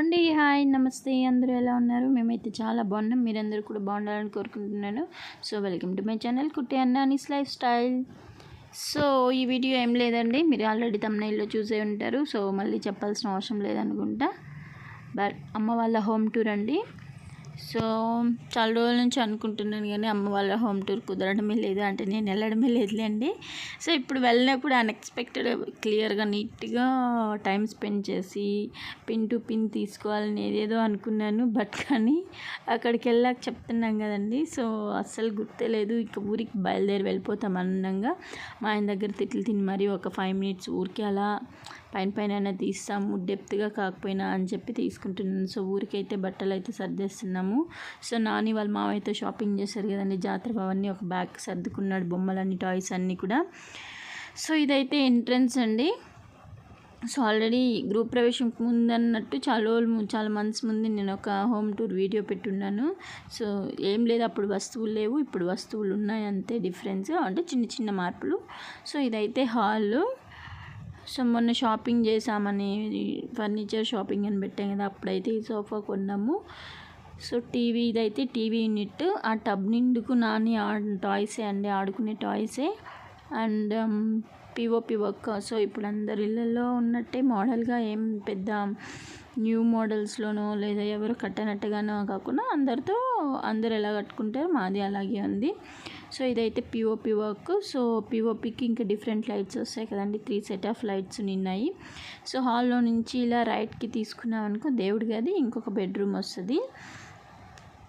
అండి హాయ్ నమస్తే. అందరూ ఎలా ఉన్నారు? మేమైతే చాలా బాగున్నాం. మీరందరూ కూడా బాగుండాలని కోరుకుంటున్నాను. So welcome to my channel Kutti అన్నానిస్ lifestyle. So ఈ వీడియో ఏం లేదండి. మీరు ఆల్రెడీ తమ్నైల్లో చూసే ఉంటారు. సో మళ్ళీ చెప్పాల్సిన అవసరం లేదనుకుంటా. బట్ అమ్మ వాళ్ళ హోమ్ టూర్ అండి. సో చాలా రోజుల నుంచి అనుకుంటున్నాను కానీ అమ్మ వాళ్ళ హోమ్ టూర్ కుదరడమే లేదు. అంటే నేను వెళ్ళడమే లేదులేండి సో ఇప్పుడు వెళ్ళినప్పుడు అన్ఎక్స్పెక్టెడ్ క్లియర్గా నీట్గా టైం స్పెండ్ చేసి పిన్ టు పిన్ తీసుకోవాలని ఏదేదో అనుకున్నాను. బట్ కానీ అక్కడికి వెళ్ళాక చెప్తున్నాం కదండి. సో అస్సలు గుర్తలేదు ఇక ఊరికి బయలుదేరి వెళ్ళిపోతాం అన్నంగా. మా ఆయన దగ్గర తిట్లు తిని మరి ఒక ఫైవ్ మినిట్స్ ఊరికి అలా పైన పైన తీస్తాము డెప్త్గా కాకపోయినా అని చెప్పి తీసుకుంటున్నాను. సో ఊరికైతే బట్టలు అయితే సర్దేస్తున్నాము. సో నాని వాళ్ళ మావైతే షాపింగ్ చేశారు కదండి జాతర అవన్నీ ఒక బ్యాగ్ సర్దుకున్నాడు బొమ్మలన్నీ టాయ్స్ అన్నీ కూడా. సో ఇదైతే ఎంట్రన్స్ అండి. సో ఆల్రెడీ గ్రూప్ ప్రవేశం ముందన్నట్టు చాలా రోజులు చాలా మంత్స్ ముందు నేను ఒక హోమ్ టూర్ వీడియో పెట్టున్నాను. సో ఏం లేదు అప్పుడు వస్తువులు లేవు ఇప్పుడు వస్తువులు ఉన్నాయి అంతే డిఫరెన్స్ అంటే చిన్న చిన్న మార్పులు. సో ఇదైతే హాల్ సో మొన్న షాపింగ్ చేసామని ఫర్నిచర్ షాపింగ్ అని పెట్టాం కదా అప్పుడైతే ఈ సోఫా కొన్నాము. సో టీవీ ఇదైతే టీవీ యూనిట్. ఆ టబ్ నిండుకు నాని టాయ్సే అండి ఆడుకునే టాయ్సే అండ్ పిఓపి వర్క్. సో ఇప్పుడు అందరి ఇళ్ళల్లో ఉన్నట్టే మోడల్గా ఏం పెద్ద న్యూ మోడల్స్లోనో లేదా ఎవరు కట్టనట్టుగానో కాకుండా అందరితో అందరు ఎలా కట్టుకుంటారో మాది అలాగే ఉంది. సో ఇదైతే పిఓపి వర్క్ సో పిఓపికి ఇంకా డిఫరెంట్ లైట్స్ వస్తాయి కదండి. త్రీ సెట్ ఆఫ్ లైట్స్ ఉన్నాయి సో హాల్లో నుంచి ఇలా రైట్కి తీసుకున్నాం అనుకో దేవుడి గది ఇంకొక బెడ్రూమ్ వస్తుంది.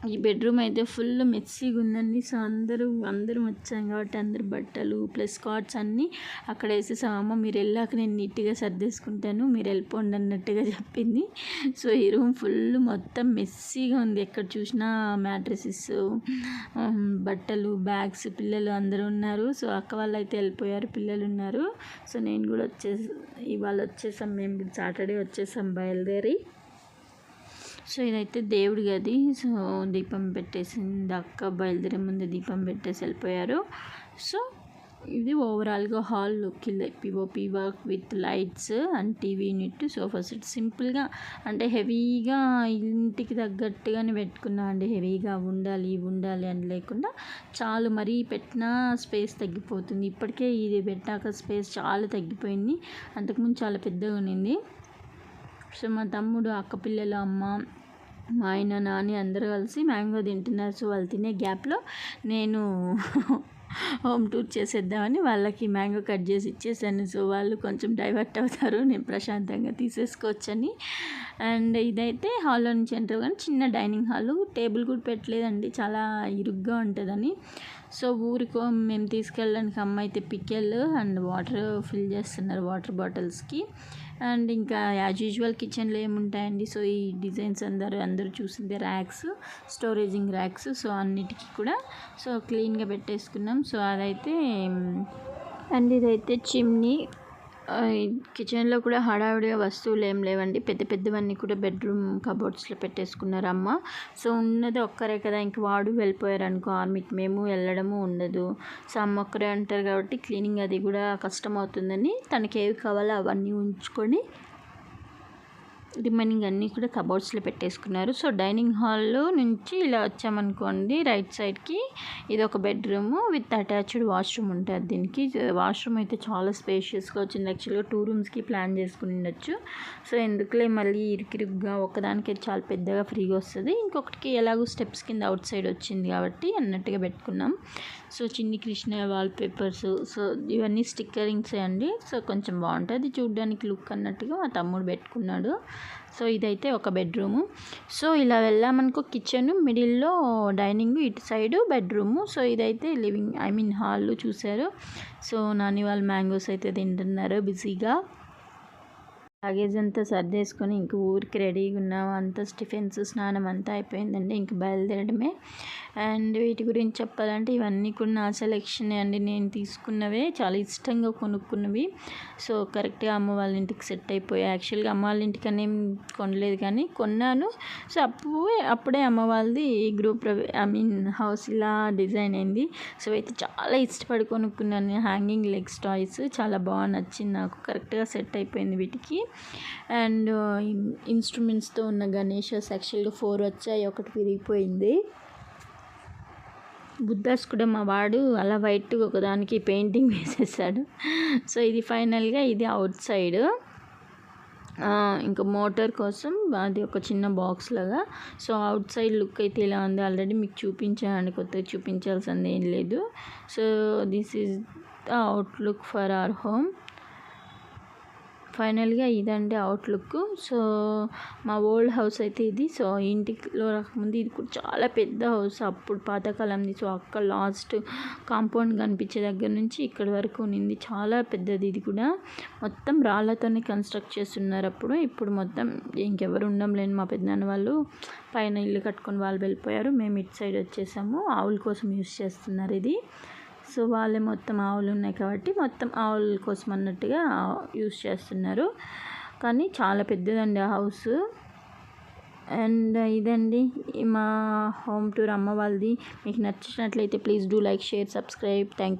ఈ బెడ్రూమ్ అయితే ఫుల్ మెస్సీగా ఉందండి. సో అందరూ అందరం వచ్చాం కాబట్టి అందరు బట్టలు ప్లస్ కార్డ్స్ అన్నీ అక్కడ వేసేసాం. అమ్మ మీరు వెళ్ళాక నేను నీట్గా సర్దేసుకుంటాను మీరు వెళ్ళిపోండి అన్నట్టుగా చెప్పింది. సో ఈ రూమ్ ఫుల్ మొత్తం మెస్సీగా ఉంది. ఎక్కడ చూసినా మ్యాట్రసెస్ బట్టలు బ్యాగ్స్ పిల్లలు అందరూ ఉన్నారు. సో అక్క వాళ్ళు అయితే వెళ్ళిపోయారు పిల్లలు ఉన్నారు. సో నేను కూడా వచ్చేసి ఇవాళ వచ్చేసాం. మేము సాటర్డే వచ్చేసాం బయలుదేరి. సో ఇదైతే దేవుడి గది. సో దీపం పెట్టేసింది అక్క బయలుదేరే ముందు దీపం పెట్టేసి వెళ్ళిపోయారు. సో ఇది ఓవరాల్గా hall look POP work with lights and TV unit sofa set సింపుల్గా అంటే హెవీగా ఇంటికి తగ్గట్టుగానే పెట్టుకున్నా. అండి హెవీగా ఉండాలి ఉండాలి అని లేకుండా చాలు మరీ పెట్టిన స్పేస్ తగ్గిపోతుంది. ఇప్పటికే ఇది పెట్టాక స్పేస్ చాలా తగ్గిపోయింది. అంతకుముందు చాలా పెద్దగా ఉన్నింది సో మా తమ్ముడు అక్క పిల్లలు అమ్మ మా ఆయన నాని అందరూ కలిసి మ్యాంగో తింటున్నారు. సో వాళ్ళు తినే గ్యాప్లో నేను హోమ్ టూర్ చేసేద్దామని వాళ్ళకి మ్యాంగో కట్ చేసి ఇచ్చేసాను. సో వాళ్ళు కొంచెం డైవర్ట్ అవుతారు నేను ప్రశాంతంగా తీసేసుకోవచ్చని. అండ్ ఇదైతే హాల్లో నుంచి ఎంటర్ కానీ చిన్న డైనింగ్ హాల్ టేబుల్ కూడా పెట్టలేదండి చాలా ఇరుగ్గా ఉంటుందని. సో ఊరికో మేము తీసుకెళ్ళడానికి అమ్మ అయితే పికెల్ అండ్ వాటర్ ఫిల్ చేస్తున్నారు వాటర్ బాటిల్స్కి. అండ్ ఇంకా యాజ్ యూజువల్ కిచెన్లో ఏముంటాయండి? సో ఈ డిజైన్స్ అందరు అందరూ చూసింది ర్యాక్స్ స్టోరేజింగ్ ర్యాక్స్ సో అన్నిటికీ కూడా సో క్లీన్గా పెట్టేసుకున్నాం. సో అదైతే అండ్ ఇదైతే చిమ్నీ కిచెన్లో కూడా హడావిడిగా వస్తువులు ఏం లేవండి. పెద్ద పెద్దవన్నీ కూడా బెడ్రూమ్ కబోర్డ్స్లో పెట్టేసుకున్నారు అమ్మ. సో ఉన్నది ఒక్కరే కదా ఇంక వాడు వెళ్ళిపోయారు అనుకో ఆర్మీకి. మేము వెళ్ళడము ఉండదు. సో అమ్మ ఒక్కరే అంటారు కాబట్టి క్లీనింగ్ అది కూడా కష్టం అవుతుందని తనకి ఏవి కావాలో అవన్నీ ఉంచుకొని రిమైనింగ్ అన్నీ కూడా కబోర్డ్స్లో పెట్టేసుకున్నారు. సో డైనింగ్ హాల్లో నుంచి ఇలా వచ్చామనుకోండి రైట్ సైడ్కి ఇది ఒక బెడ్రూమ్ విత్ అటాచ్డ్ వాష్రూమ్ ఉంటుంది దీనికి. వాష్రూమ్ అయితే చాలా స్పేషియస్గా వచ్చింది. యాక్చువల్గా టూ రూమ్స్కి ప్లాన్ చేసుకుని ఉండొచ్చు. సో ఎందుకులే మళ్ళీ ఇరుకిరుగ్గా ఒకదానికి చాలా పెద్దగా ఫ్రీగా వస్తుంది. ఇంకొకటికి ఎలాగో స్టెప్స్ కింద అవుట్ సైడ్ వచ్చింది కాబట్టి అన్నట్టుగా పెట్టుకున్నాం. So Chinni Krishna wallpapers so ఇవన్నీ స్టిక్కరింగ్స్ అండి. సో కొంచెం బాగుంటుంది. చూడడానికి లుక్ అన్నట్టుగా మా తమ్ముడు పెట్టుకున్నాడు. సో ఇదైతే ఒక బెడ్రూము. సో ఇలా వెళ్ళామనుకో కిచెన్ మిడిల్లో డైనింగ్ ఇటు సైడు బెడ్రూము. సో ఇదైతే లివింగ్ ఐ మీన్ హాల్ చూశారు. సో నాని వాళ్ళు మ్యాంగోస్ అయితే తింటున్నారు బిజీగా. లగేజ్ అంతా సర్దేసుకొని ఇంక ఊరికి రెడీగా ఉన్నాము అంతా స్టిఫెన్స్ స్నానం అంతా అయిపోయిందండి. ఇంక బయలుదేరడమే. అండ్ వీటి గురించి చెప్పాలంటే ఇవన్నీ కూడా నా సెలెక్షన్ అండి. నేను తీసుకున్నవే చాలా ఇష్టంగా కొనుక్కున్నవి. సో కరెక్ట్గా అమ్మ వాళ్ళ ఇంటికి సెట్ అయిపోయాయి యాక్చువల్గా అమ్మ వాళ్ళ ఇంటికి అనేం కొనలేదు కానీ కొన్నాను. సో అప్పు అప్పుడే అమ్మ వాళ్ళది గ్రూప్ ఐ మీన్ హౌస్ ఇలా డిజైన్ అయింది. సో అయితే చాలా ఇష్టపడి కొనుక్కున్నాను. హ్యాంగింగ్ లెగ్స్ టాయ్స్ చాలా బాగా నచ్చింది నాకు. కరెక్ట్గా సెట్ అయిపోయింది వీటికి. అండ్ ఇన్స్ట్రుమెంట్స్తో ఉన్న గణేష్ యాక్చువల్గా ఫోర్ వచ్చాయి ఒకటి విరిగిపోయింది. బుద్ధాస్ కూడా మా వాడు అలా వైట్ ఒకదానికి పెయింటింగ్ వేసేసాడు. సో ఇది ఫైనల్గా ఇది అవుట్ సైడ్. ఇంకా మోటార్ కోసం అది ఒక చిన్న బాక్స్ లాగా. సో అవుట్ సైడ్ లుక్ అయితే ఇలా ఉంది. ఆల్రెడీ మీకు చూపించాను కొత్తగా చూపించాల్సింది ఏం లేదు. So this is the outlook for our home. ఫైనల్గా ఇదండి అవుట్లుక్. సో మా ఓల్డ్ హౌస్ అయితే ఇది. సో ఇంటిలో రాకముందు ఇది కూడా చాలా పెద్ద హౌస్. అప్పుడు పాతకాలంది సో అక్కడ లాస్ట్ కాంపౌండ్ కనిపించే దగ్గర నుంచి ఇక్కడి వరకు ఉన్నింది. చాలా పెద్దది ఇది కూడా. మొత్తం రాళ్ళతోనే కన్స్ట్రక్ట్ చేస్తున్నారు అప్పుడు. ఇప్పుడు మొత్తం ఇంకెవరు ఉండం లేని మా పెద్దనాన్న వాళ్ళు. పైన ఇల్లు కట్టుకొని వాళ్ళు వెళ్ళిపోయారు. మేము ఇటు సైడ్ వచ్చేసాము. ఆవుల కోసం యూస్ చేస్తున్నారు ఇది. సో వాళ్ళే మొత్తం ఆవులు ఉన్నాయి కాబట్టి మొత్తం ఆవుల కోసం అన్నట్టుగా యూస్ చేస్తున్నారు. కానీ చాలా పెద్దదండి ఆ హౌస్. అండ్ ఇదండి మా హోమ్ టూర్ అమ్మ వాళ్ళది. మీకు నచ్చినట్లయితే please do like share subscribe. Thank you.